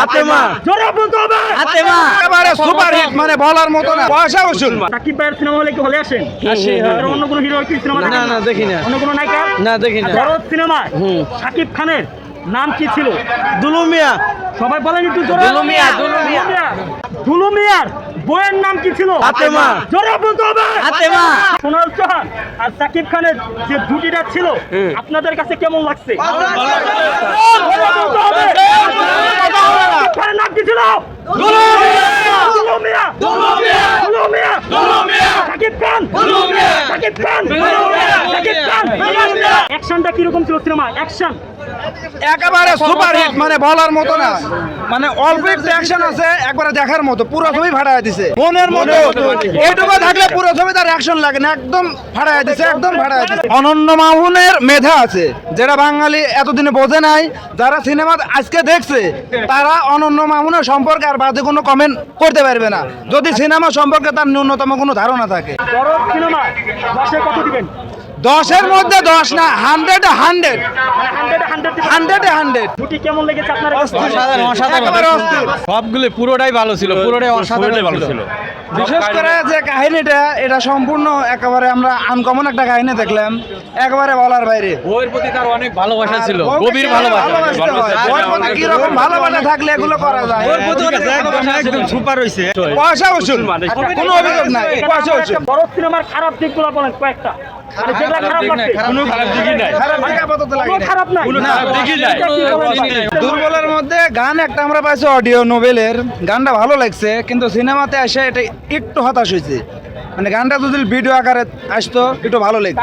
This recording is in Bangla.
হাতেমা জোরে বলতে হবে। হাতেমা একেবারে সুপার হিট মানে বলার মতো না। পয়সা উসুল। সাকিব ভাইয়ের সিনেমা হলে কি হলে আসেন। আর অন্য কোনো হিরো কি সিনেমা না, না, দেখি না। অন্য কোনো নায়িকা? না, দেখি না। বড় সিনেমায় সাকিব খানের নাম কি ছিল? দুলুমিয়া সবাই বলেন একটু জোরে। দুলু মিয়া, দুলু মিয়ার বইয়ের নাম কি ছিল? ফাতেমা। জোরে বলতে হবে। হাতেমা সোনাল চৌহান আর সাকিব খানের যে জুটিটা ছিল আপনাদের কাছে কেমন লাগছে জোরে বলতে হবে। সাকিব খানের নাম কি ছিল দুলু মিয়া দুলু মিয়া সাকিব খান সাকিব খান সাকিব খান অ্যাকশনটা কীরকম ছিল সিনেমা অ্যাকশন একেবারে সুপার হিট মানে বলার মতো না। মানে অল্প একটু অ্যাকশন আছে একবারে দেখার মতো। পুরো ছবি ফাটায় দিছে। মনের মতো। এটুকু থাকলে পুরো ছবি তার অ্যাকশন লাগে না একদম ফাটায় দিছে একদম ফাটায় দিছে। অনন্য মামুনের মেধা আছে যেটা বাঙালি এতদিনে বোঝে নাই। যারা সিনেমা আজকে দেখছে তারা অনন্য মামুনের সম্পর্কে আর বাজে কোনো কমেন্ট করতে পারবে না। যদি সিনেমা সম্পর্কে তার ন্যূনতম কোনো ধারণা থাকে। বড় সিনেমা কত দিবেন? দশের মধ্যে দশ না হান্ড্রেড হান্ড্রেড হান্ড্রেড হান্ড্রেড কেমন লেগেছে আপনার। সবগুলো পুরোটাই ভালো ছিল পুরোটাই অসাধারণ ছিল। বিশেষ করে যে কাহিনীটা এটা সম্পূর্ণ একেবারে আমরা আনকমন একটা কাহিনী দেখলাম একেবারে বলার বাইরে। বইয়ের প্রতি তার অনেক ভালোবাসা ছিল গভীর ভালোবাসা ভালোবাসতে বউয়ের প্রতি ভালোবাসা থাকলে এগুলো করা যায়? একদম সুপার হইছে। পয়সা উসুল। কোনো অভিযোগ নাই পয়সা উসুল। বড় সিনেমার খারাপ দিকগুলো বলেন কয়েকটা। দুর্বলের মধ্যে গান একটা আমরা পাইছি অডিও নোভেলের গানটা ভালো লাগছে কিন্তু সিনেমাতে এসে এটা একটু হতাশ হয়েছে মানে গানটা যদি ভিডিও আকারে আসতো একটু ভালো লাগতো।